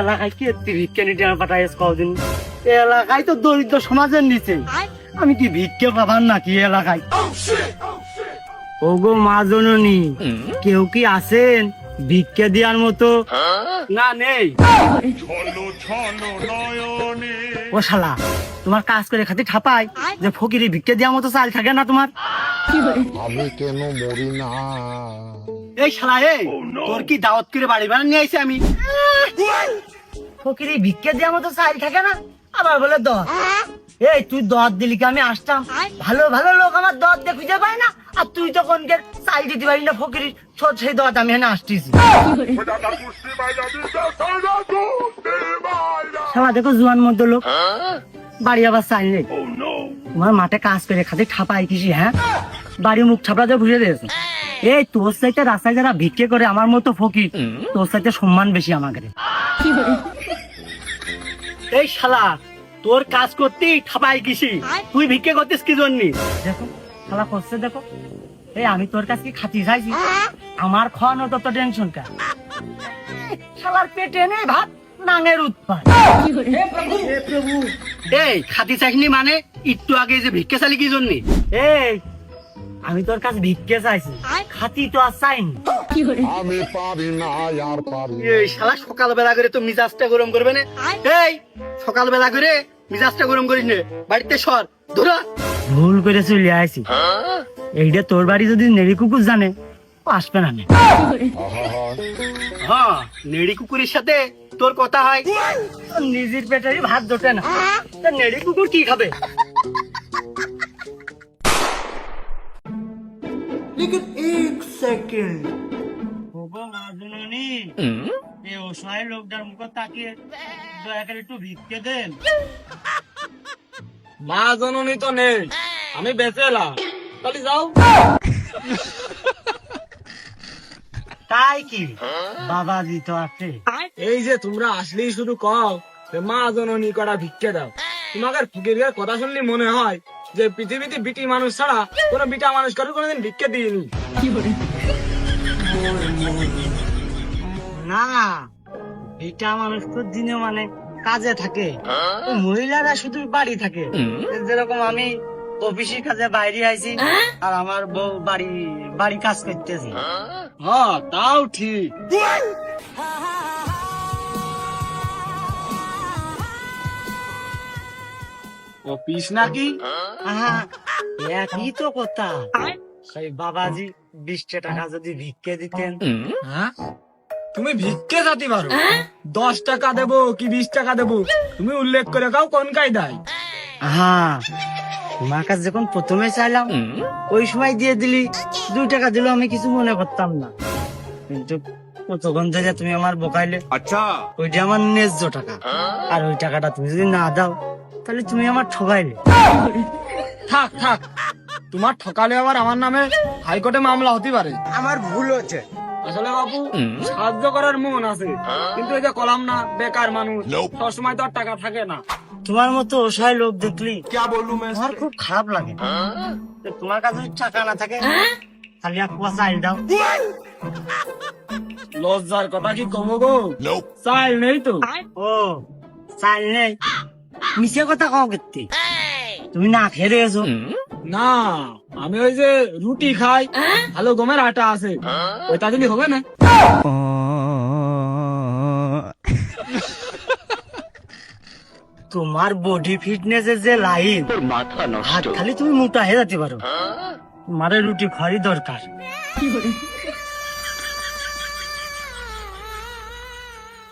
এলাকায় কি ভিক্ষে নিতে পাঠাইস কদিন এলাকায় তো দরিদ্র সমাজের নিচে। আমি কি ভিক্ষে পাবার নাকি এলাকায় ওগো, মা জননী কেউ কি আছেন ভিক্ষে দেওয়ার মতো? না, নেই। ও শালা, তোমার কাজ করে খাতে ঠাপাই। যে ফকিরি ভিক্ষে দেওয়ার মতো চাল থাকে না তোমার? আমি কেন মরি না এই শালা এই তোর কি দাওয়াত করে বাড়ি বাড়ি নিয়ে আইছি আমি? ফকিরি ভিক্ষে দেওয়ার মতো চাল থাকে না? আবার বলে দর। এই তুই দর দিলি কি আমি আসতাম? ভালো ভালো লোক আমার দর দিয়ে খুঁজে পায় না। আর তুই তো কোনকে চাল দিতে পারি না ফকিরি ছোট সেই দর আমি এখানে আসতেছি। শালা দেখো জুয়ান মধ্যে লোক। বাড়ি আবার চাই নেই। তোমার মাঠে কাজ করে খাতে ঠাপাই কিসি হ্যাঁ? বাড়ি মুখ ছাপড়া দিয়ে বুঝে দিয়েছে এই তোর সাইতে রাস্তায় যারা ভিক্ষে করে আমার মতো ফকির তোর সাইতে সম্মান বেশি আমাকে এই শালা তোর কাজ করতেই ঠাপাই কিসি তুই ভিক্ষে করতিস কি জন্য? দেখো শালা করছে দেখো। এই আমি তোর কাছে কি খাতি চাইছি। আমার খাওয়ানো তত টেনশন কা শালার পেটে নেই ভাত নাঙের উৎপাদ হে প্রভু। এই খাতি চাইনি মানে একটু আগে যে ভিক্ষে চালি কি জন্য? এই আমি তোর কাছে ভিক্ষে চাইছি। খাতি তো আর চাইনি। আমি পারি না আর পারি না। এই শালা সকালবেলা করে তো মিজাজটা গরম করবে না? এই সকালবেলা করে মিজাজটা গরম করিস নে। বাড়িতে সর ধরা। ভুল করে চলে আইছি। এইটা তোর বাড়ি যদি নেড়ি কুকুর জানে ও আসবে না নে। হ্যাঁ নেড়ি কুকুরের সাথে তোর কথা হয়। নিজের পেটেরই ভাত জোটে না। তা নেড়ি কুকুর কি খাবে? এক সেকেন্ড এই অসহায় লোকটার মুখ তাকিয়ে দয়া করে একটু ভিক্ষে দেন মা জননী তো নেই আমি বেঁচে এলাম তাহলে যাও তাই কি বাবাজি তো আছে এই যে তোমরা আসলেই শুধু কও যে মা জননী করা ভিক্ষে দাও। তোমাকে ফকির কথা শুনলে মনে হয় যে পৃথিবীতে বিটি মানুষ ছাড়া কোনো বিটা মানুষ কারও কোনোদিন ভিক্ষে দিইনি। না এটা মানুষ তো দিনে মানে কাজে থাকে। মহিলারা শুধু বাড়ি থাকে। যেরকম আমি অফিসের কাজে বাইরে আইছি আর আমার বউ বাড়ি বাড়ি কাজ করতেছি। হ্যাঁ? তাও ঠিক। অফিস নাকি? একই তো কথা? সেই বাবাজি বিশটা টাকা যদি ভিক্ষে দিতেন। হ্যাঁ? তুমি ভিক্ষে জাতি পারো দশ টাকা দেবো কি বিশ টাকা দেবো? তুমি উল্লেখ করে কাও কোন কায়দায়। হ্যাঁ তোমার কাছে যখন প্রথমে চাইলাম ওই সময় দিয়ে দিলি দুই টাকা দিলেও আমি কিছু মনে করতাম না। কিন্তু কতক্ষণ ধরে তুমি আমার বোকাইলে আচ্ছা। ওইটা আমার ন্যায্য টাকা। আর ওই টাকাটা তুমি যদি না দাও তাহলে তুমি আমার ঠগাইলে থাক থাক। তোমার ঠকালে আবার আমার নামে হাইকোর্টে মামলা হতে পারে। আমার ভুল হচ্ছে। আসলে বাবু সাহায্য করার মন আছে। কিন্তু এই যে কলাম না বেকার মানুষ সবসময় তো আর টাকা থাকে না। তোমার মতো অসহায় লোক দেখলি আমার খুব খারাপ লাগে। তোমার কাছে টাকা না থাকে তাহলে এক কুয়া চাইল দাও। লজ্জার কথা কি কব গো? চাল নেই তো। ও চাইল নেই। মিশে কথা কও কেতে? তুমি না খেয়ে রয়েছো না আমি ওই যে রুটি খাই ভালো গমের আটা আছে। ওইটা দিলে হবে না? তোমার বডি ফিটনেস এর যে লাইন হাত খালি তুমি মোটা হয়ে যেতে পারো। তোমার রুটি খাওয়ারই দরকার।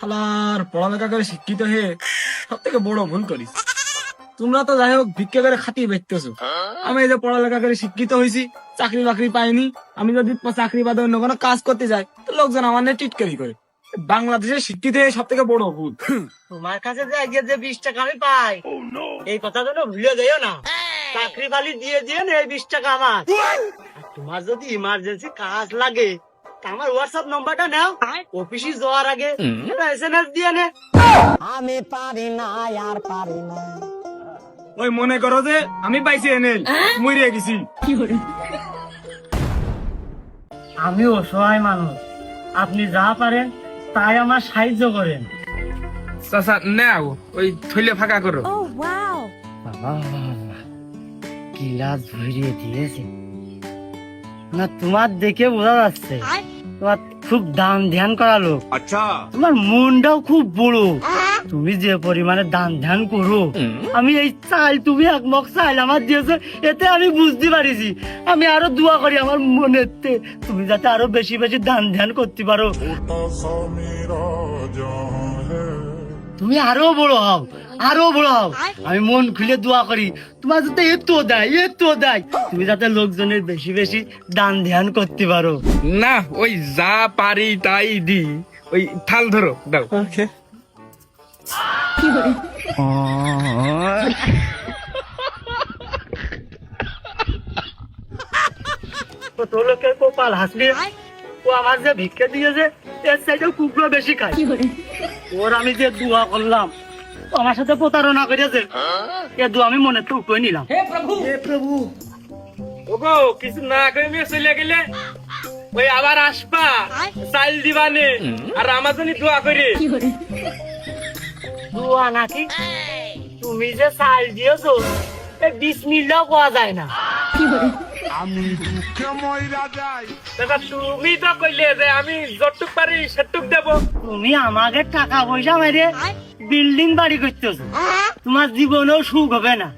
হালার পড়ালেখা করে শিক্ষিত হয়ে সব থেকে বড় ভুল করিস। তোমরা তো যাই হোক ভিক্ষা করে খাটিয়ে বেচতেছো। আমি এই যে পড়ালেখা করে শিক্ষিত হয়েছি চাকরি বাকরি পাইনি আমি যদি চাকরি বাদে অন্য কোনো কাজ করতে যাই তো লোকজন আমার নিয়ে টিটকারি করে। বাংলাদেশের শিক্ষিত হয়ে সব থেকে বড় ভুল। তোমার কাছে যে আজকে যে বিশ টাকা আমি পাই এই কথা যেন ভুলে যাইও না। চাকরি বালি দিয়ে দিয়ে এই বিশ টাকা আমার। তোমার যদি ইমার্জেন্সি কাজ লাগে আমার হোয়াটসঅ্যাপ নাম্বারটা নাও। অফিসে যাওয়ার আগে এস এম এস দিয়ে নে। আমি পারি না আর পারি না। ওই মনে করো যে আমি পাইছি এনে মরিয়ে গেছি। আমি অসহায় মানুষ। আপনি যা পারেন তাই আমার সাহায্য করেন। চাচা নাও ওই থইলে ফাঁকা করো। wow. বাবা গিলাস ভরিয়ে দিয়েছে। না তোমার দেখে বোঝা যাচ্ছে। তোমার খুব দান ধ্যান করা লোক আচ্ছা। তোমার মনটাও খুব বড়। তুমি যে পরিমাণে দান ধ্যান করো আমি এই চাল তুমি এক মগ চাল আমার দিয়েছ এতে আমি বুঝতে পারিছি। আমি আরও দোয়া করি আমার মনেতে তুমি যাতে আরও বেশি বেশি দান ধ্যান করতে পারো। তুমি আরও বড় হও আরও বড় হও। আমি মন খুলে দোয়া করি তোমার যাতে এত দেয় এত দেয়। তুমি যাতে লোকজনের বেশি বেশি দান ধ্যান করতে পারো। না ওই যা পারি তাই দি। ওই থাল ধরো দাও। লোকের কপাল হাসলি? ও আমার যে ভিক্ষে দিয়েছে এর সাইডেও কুকুরো বেশি খায়। ওর আমি যে দোয়া করলাম আমার সাথে প্রতারণা করেছে। এ দোয়া আমি মনে তো উঠে নিলাম। হে প্রভু। হে প্রভু। ওগো কিছু না করে মেয়ে চলে গেলে ওই আবার আসবা চাইল দিবানে আর আমার জন্য দোয়া করে। দোয়া নাকি? তুমি যে চাল দিয়েছ এ বিশ মিনিটও পাওয়া যায় না। আমি দুঃখে ময়রা যাই। দাদা তুমি তো কইলে যে আমি যতটুক পারি সেটুক দেবো। তুমি আমাকে টাকা পয়সা মেরে বিল্ডিং বাড়ি করতেছো। তোমার জীবনেও সুখ হবে না।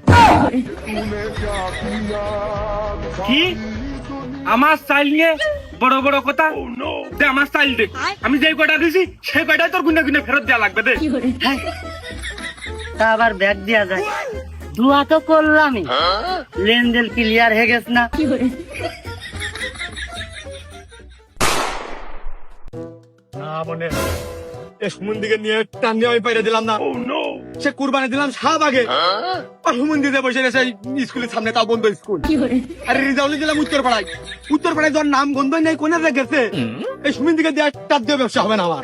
কি? আমার চাইল নিয়ে বড় বড় কথা? দে আমার চাইল দে। আমি যে কয়টা দিছি সেই কয়টাই তোর গুনে গুনে ফেরত দেওয়া লাগবে দে। হ্যাঁ। তা আবার ব্যাগ দেওয়া যায়। দোয়া তো করলামই। লেনদেন ক্লিয়ার হয়ে গেছে না। না মনে এ সুমন্দিকে নিয়ে টান দিয়ে আমি পাইরে দিলাম না। সে কুরবানি দিলাম শাহবাগে আর সুমন্দিতে বসে রয়েছে স্কুলের সামনে তাও বন্ধ স্কুল। আরে রিজাউলি দিলাম উত্তর পাড়ায় উত্তর পাড়ায় যার নাম গন্ধই নেই কোনে গেছে? এই সুমন্দিকে দিয়ে টান দিয়ে ব্যবসা হবে না আমার।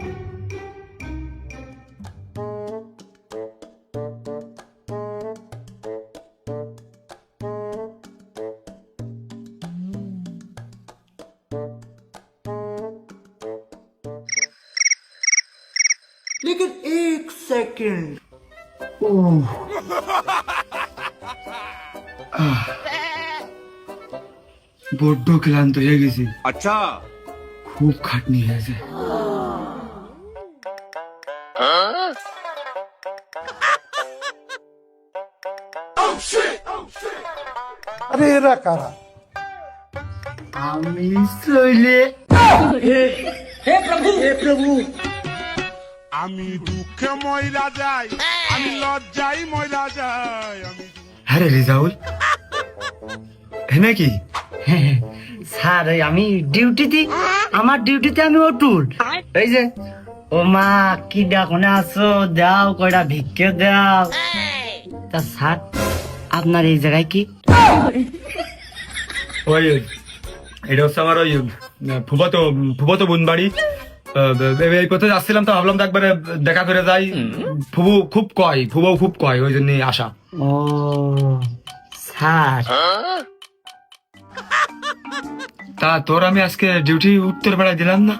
ক্লান্ত হয়ে গেছি। আচ্ছা। খুব খাটনি হয়েছে আরে এরা কারা? আমি চলে হে প্রভু হে প্রভু। আমি দুঃখে ময়রা যাই আমি লজ্জাই ময়রা যাই আমি হ্যাঁ রে রিজাউল। হ্যাঁ নাকি? হ্যাঁ হ্যাঁ। স্যার আমি ডিউটিতে আমার ডিউটিতে আমি অটুল এই যে ও মা কি ডাকনে আছো? দাও কয়টা ভিক্ষে দাও। তা স্যার আপনার এই জায়গায় কি? ওই এটা হচ্ছে আমার ওই ফুবাতো ফুবাতো বোন বাড়ি এই পথে যাচ্ছিলাম তো ভাবলাম তো একবারে দেখা করে যাই। ফুবু খুব কয় ফুবাও খুব কয় ওই জন্য আসা। ও স্যার। তা তোর আমি আজকে ডিউটি উত্তর পাড়ায় দিলাম না।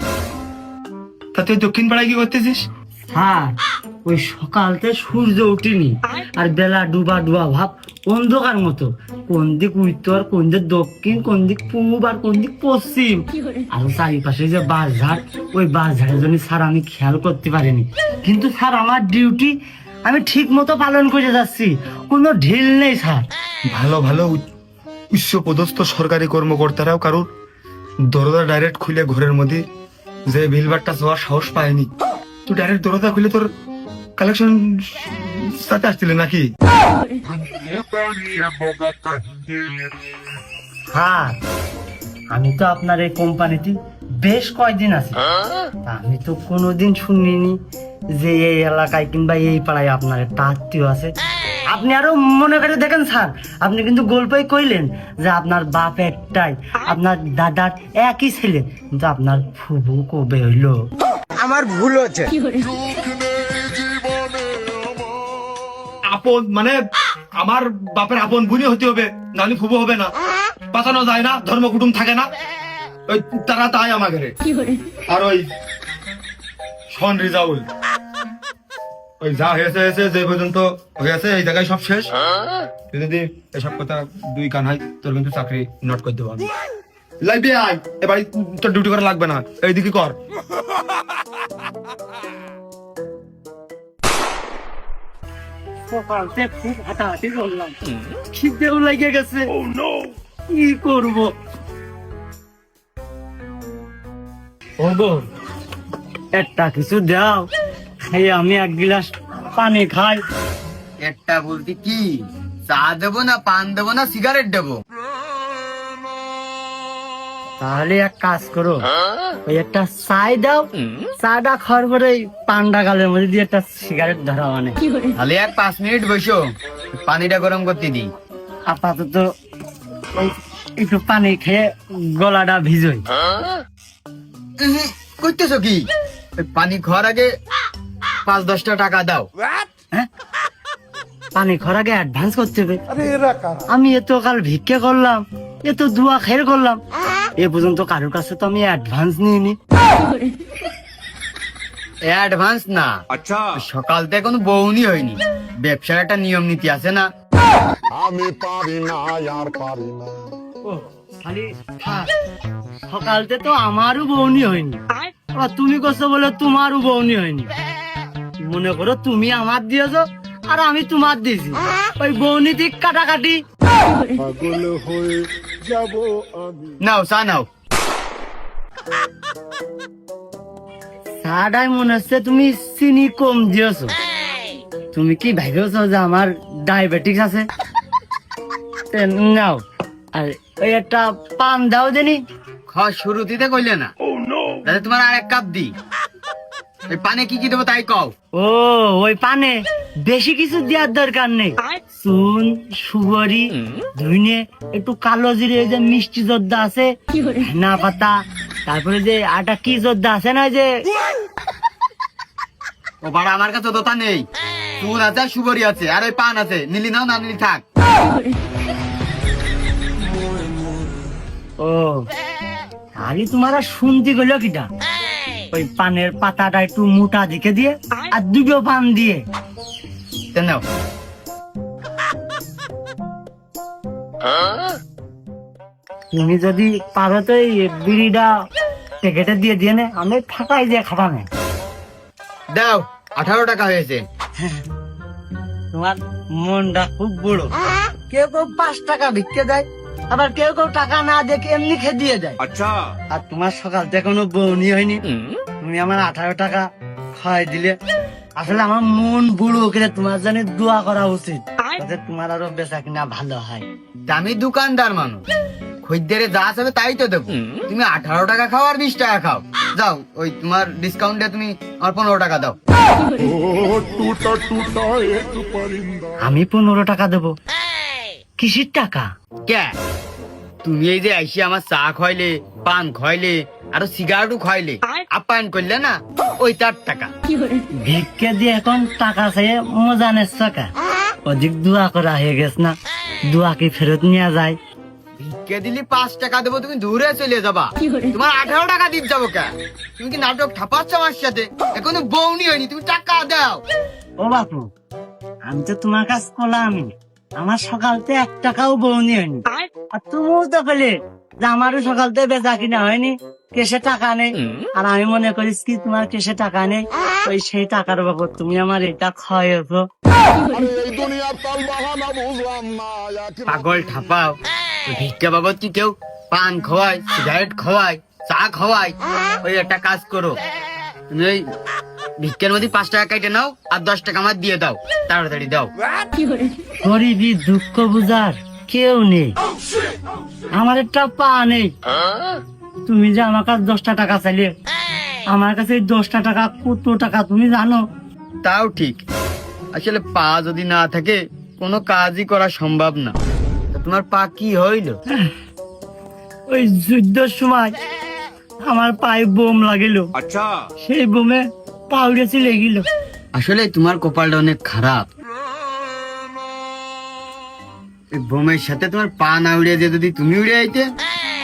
তা তুই দক্ষিণ পাড়ায় কি করতেছিস? স্যার ওই সকালতে সূর্য উঠিনি আর বেলা ডুবা ডুবা ভাব অন্ধকার মতো। কোন দিক উত্তর কোন দিক দক্ষিণ কোন দিক পূব আর কোন দিক পশ্চিম। আর চারিপাশে যে ওই জন্য স্যার আমি খেয়াল করতে পারিনি। কিন্তু স্যার আমার ডিউটি আমি ঠিক মতো পালন করে যাচ্ছি। কোনো ঢিল নেই স্যার। ভালো ভালো উ- উচ্চ পদস্থ সরকারি কর্মকর্তারাও কারোর দরজা ডাইরেক্ট খুলে ঘরের মধ্যে যে বিলবারটা যাওয়ার সাহস পায়নি। তুই ডাইরেক্ট দরজা খুলে তোর কালেকশন সাথে আসছিলে নাকি? হ্যাঁ আমি তো আপনার এই কোম্পানিতে বেশ কয়দিন আছি। আমি তো কোনোদিন শুনিনি যে এই এলাকায় কিংবা এই পাড়ায় আপনার একটা আত্মীয় আছে। আপনি আরও মনে করে দেখেন স্যার আপনি কিন্তু গল্পই কইলেন যে আপনার বাপ একটাই আপনার দাদার একই ছেলে কিন্তু আপনার ফুবু কবে হইল? আপন মানে আমার বাপের আপন বুনি হতে হবে নাহলে ফুবো হবে না। বাঁচানো যায় না ধর্ম কুটুম থাকে না। ওই তারা তাই আমাকে আর ওই শন রিজাউল। ওই যা হয়েছে হয়েছে যে পর্যন্ত হয়েছে এই জায়গায় সব শেষ। তুই যদি এসব কথা দুই কান হয় তোর কিন্তু চাকরি নট করে দেবো আমি। আয় এবার তোর ডিউটি করা লাগবে না। এইদিকে কর। সকালতে খুব হাঁটাহাঁটি করলাম। খিদেও লেগে গেছে। কি করব? ওগো একটা কিছু দাও। খাই আমি এক গিলাস পানি খাই। একটা বলতে কি? চা দেবো না পান দেবো না সিগারেট দেবো? তাহলে এক কাজ করো ওই একটা চাই দাও চাটা খাওয়ার পরে পান্ডা গালের মধ্যে দিয়ে একটা সিগারেট ধরা মানে। তাহলে এক পাঁচ মিনিট বসো পানিটা গরম করতে দিই। আপাতত ওই একটু পানি খেয়ে গলাটা ভিজোই। করতেছো কি? ওই পানি খাওয়ার আগে পাঁচ দশটা টাকা দাও। হ্যাঁ? পানি খাওয়ার আগে অ্যাডভান্স করতে হবে। আমি এত কাল ভিক্ষা করলাম এত দুয়া খের করলাম। এ পর্যন্ত কারোর কাছে তো আমি অ্যাডভান্স নিইনি। অ্যাডভান্স না। আচ্ছা। সকাল থেকে কোনো বউনি হয়নি। ব্যবসার একটা নিয়ম নীতি আছে না? আমি পারি না আর পারি না। খালি সকালতে তো আমারও বউনি হয়নি। তুমি করছ বলে তোমারও বউনি হয়নি। মনে করো তুমি আমার দিয়েছ আর আমি তোমার দিয়েছি। ওই ঠিক কাটাকাটি। পাগল হয়ে যাব আমি। নাও চা নাও। চাটাই মনে হচ্ছে তুমি চিনি কম দিয়েছ। তুমি কি ভেবেছো যে আমার ডায়াবেটিস আছে? নাও। আর ওই একটা পান দাও দেনি। খাওয়া শুরু দিতে কইলে না। তাহলে তোমার আর এক কাপ দি। এই পানে কি কি দেবো তাই কও? ও ওই পানে বেশি কিছু দেওয়ার দরকার নেই। চুন সুগরি ধুইনে একটু কালো জিরে এই যে মিষ্টি যোদ্ধা আছে না পাতা তারপরে যে আটা কি যোদ্ধা আছে না যে? ও বাড়া আমার কাছে দোতা নেই। চুন আছে সুবরি আছে আর ওই পান আছে। নিলি নাও না নিলি থাক। ও আরে তোমার শুনতে গেল কিটা? ওই পানের পাতাটা একটু মোটা দিকে দিয়ে আর দুটো পান দিয়ে। নাও তুমি যদি পারো তো এই বিড়িটা প্যাকেটে দিয়ে দিয়ে নে আমি ফাঁকাই দিয়ে খাবানে দাও আঠারো টাকা হয়েছে। তোমার মনটা খুব বড়। কেউ কেউ পাঁচ টাকা ভিক্ষে দেয়। আবার কেউ কেউ টাকা না দেখে এমনি খেয়ে দিয়ে দেয়। আচ্ছা। আর তোমার সকাল থেকে কোনো বউনি হয়নি। তুমি আমার আঠারো টাকা খাওয়াই দিলে। আসলে আমার মন বুড়ো করে তোমার জানি দোয়া করা উচিত যাতে তোমার আরও বেচা কিনা ভালো হয়। আমি দোকানদার মানুষ। খদ্দেরে যা আসবে তাই তো দেবো। তুমি আঠারো টাকা খাও আর বিশ টাকা খাও। যাও ওই তোমার ডিসকাউন্টে তুমি আমার পনেরো টাকা দাও। ও টুটা টুটা এক পরিন্দা। আমি পনেরো টাকা দেবো। কিসির টাকা? কে? তুমি এই যে আইসি আমার চা খাইলে পান খাইলে আরও সিগারেটও খাইলে আপ্যায়ন করলে না ওই তার টাকা। ভিক্ষে দিয়ে এখন টাকা চেয়ে মজা নেস টাকা অধিক দোয়া করা হয়ে গেছে না দোয়া কি ফেরত নেওয়া যায়? ভিক্ষে দিলি পাঁচ টাকা দেবো তুমি দূরে চলে যাবা। তোমার আঠারো টাকা দিতে যাব কে? তুমি কি নাটক ঠাপাচ্ছ আমার সাথে এখনও বউনি হয়নি তুমি টাকা দাও। ও বাপু আমি তো তোমার কাছ করলাম আমার সকালতে এক টাকাও বউনি হয়নি। আর তুমিও তো পেলে যে আমারও সকালতে বেচা কিনা হয়নি কেসে টাকা নেই। আর আমি মনে করিস কি তোমার কেসে টাকা নেই ওই সেই টাকার বাবদ তুমি আমার এটা খাওয়াইছো পাগল ঠাপাও। ভিক্ষা বাবদ কি কেউ পান খাওয়ায় সিগারেট খাওয়ায় চা খাওয়ায়? ওই একটা কাজ করো। তুমি ভিক্ষার মধ্যে পাঁচ টাকা কাইটে নাও আর দশ টাকা আমার দিয়ে দাও। তাড়াতাড়ি দাও। গরিবি দুঃখ বুঝার কেউ নেই। আমার একটা পা নেই। তুমি যে আমার কাছে দশটা টাকা চাইলে আমার কাছে দশটা টাকা কত টাকা তুমি জানো? তাও ঠিক। আসলে পা যদি না থাকে কোনো কাজই করা সম্ভব না। তোমার পা কি হইল? ওই যুদ্ধের সময় আমার পায়ে বোম লাগিল। আচ্ছা। সেই বোমে পা উড়েছে লেগিল আসলে তোমার কপালটা অনেক খারাপ। বোমের সাথে তোমার পা না উড়িয়ে দিয়ে যদি তুমি উড়ে আইতে,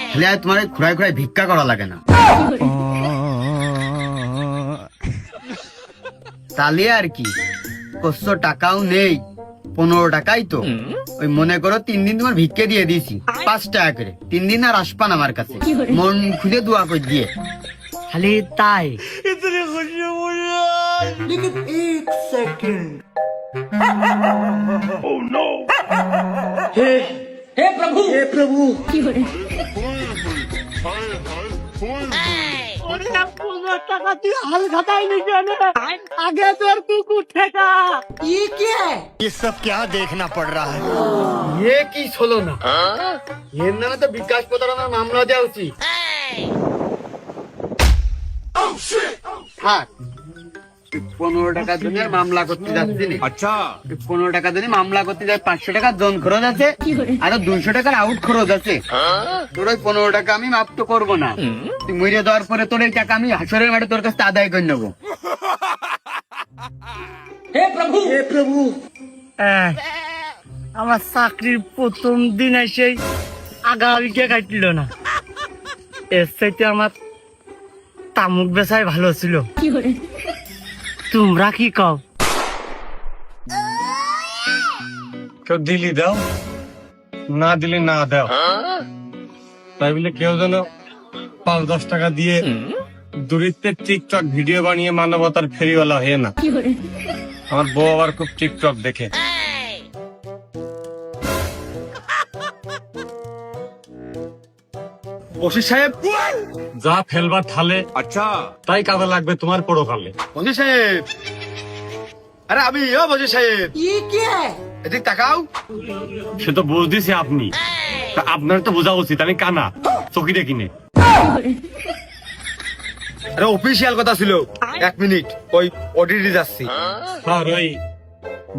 তাহলে আর তোমার খুঁড়ায় খুঁড়ায় ভিক্ষা করা লাগে না। তাহলে আর কি? কষ্ট টাকাও নেই, পনেরো টাকাই তো। ওই মনে করো তিন দিন তোমার ভিক্ষে দিয়ে দিয়েছি, পাঁচ টাকা করে। তিন দিন আর আসপান আমার কাছে। মন খুলে দোয়া করে দিয়ে। খালি তাই लेकिन एक सेकंड পনেরো টাকা তুই হাল খাতাই নি কেন আগে তোর কুকুর ঠেকা ये क्या है এ কি হলো না এর নামে তো বিকাশ প্রতারণার মামলা দেওয়া উচিত পনেরো টাকা মামলা করতে যাচ্ছি আচ্ছা। পনেরো টাকা পাঁচশো টাকা জন খরচ আছে টাকার আউট খরচ আছে। তোর ওই পনেরো টাকা আমি মাপ তো করব না। তুই দেওয়ার পরে তোর এই টাকা আমি হাসরের মাঠে তোর কাছে আদায় করে নেব। হে প্রভু! হে প্রভু! আমার চাকরির প্রথম দিন এসে আগামীকে কাটলো না। এর সাথে আমার তামুক বেচাই ভালো ছিল। তোমরা কি কও? কেউ দিলি দাও না দিলে না দাও। তাই বলে কেউ যেন পাঁচ দশ টাকা দিয়ে দূরিত্বের টিকটক ভিডিও বানিয়ে মানবতার ফেরিওয়ালা হয়ে না। আমার বউ আবার খুব টিকটক দেখে। সাহেব। যা ফেলবার ঠালে আচ্ছা। তাই লাগবে তোমার পড়ো সাহেব। আরে আমি বসি সাহেব। এদিক তাকাও। সে তো বুঝতেছি আপনি। আপনার তো বোঝা উচিত আমি কানা। চকিটা কিনে আরে অফিসিয়াল কথা ছিল। এক মিনিট ওই অডিটে যাচ্ছি। স্যার ওই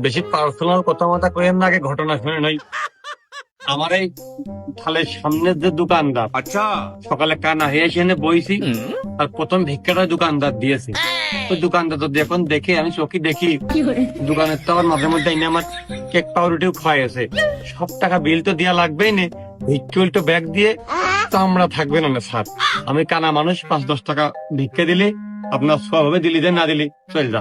বেশি পার্সোনাল কথা মাথা কইেন না আগে ঘটনা শুনে নাই। আমার এই থালের সামনে যে দোকানদার আচ্ছা। সকালে কানা হয়ে বইছি আর প্রথম ভিক্ষাটা দোকানদার দোকানদার তো দেখে আমি চোখে দেখি। দোকানের তো আবার মাঝে মধ্যে এনে আমার কেক পাউরুটিও খাওয়াইছে। সব টাকা বিল তো দেওয়া লাগবেই নে। ভিক্ষুল তো ব্যাগ দিয়ে চামড়া থাকবে না স্যার। আমি কানা মানুষ পাঁচ দশ টাকা ভিক্ষা দিলে আপনার স্বভাবে দিলি যে না দিলি চল যা।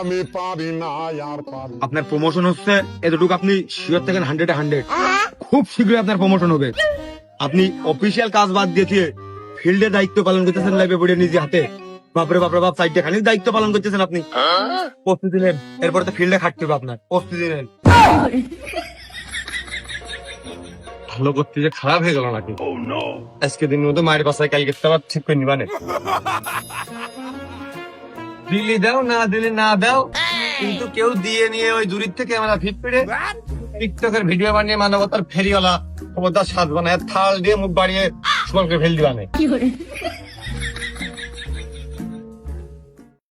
আমি পারি না আর পারি আপনার প্রমোশন হচ্ছে এতটুকু আপনি শিওর থাকেন হান্ড্রেড হান্ড্রেড খুব শীঘ্রই আপনার প্রমোশন হবে। আপনি অফিসিয়াল কাজ বাদ দিয়ে ফিল্ডে দায়িত্ব পালন করতেছেন লাইফে পড়ে নিজে হাতে। বাপরে বাপরে বাপ সাইডে খানিক দায়িত্ব পালন করতেছেন আপনি। প্রস্তুতি নেন এরপরে তো ফিল্ডে খাটতে হবে আপনার প্রস্তুতি নেন ভালো করতে যে খারাপ হয়ে গেল নাকি? আজকে দিন মতো মায়ের বাসায় কালকে তো আবার ঠিক করে নিবানে দিলি দাও না দিলি না দাও কিন্তু কেউ দিয়ে নিয়ে ওই দূরের থেকে আমরা ফিট পেড়ে টিকটকের ভিডিও বানিয়ে মানবতার ফেরিওয়ালা অবতার সাজ বানায় থাল দিয়ে মুখ বাড়িয়ে সুমনকে ফেল দিবানে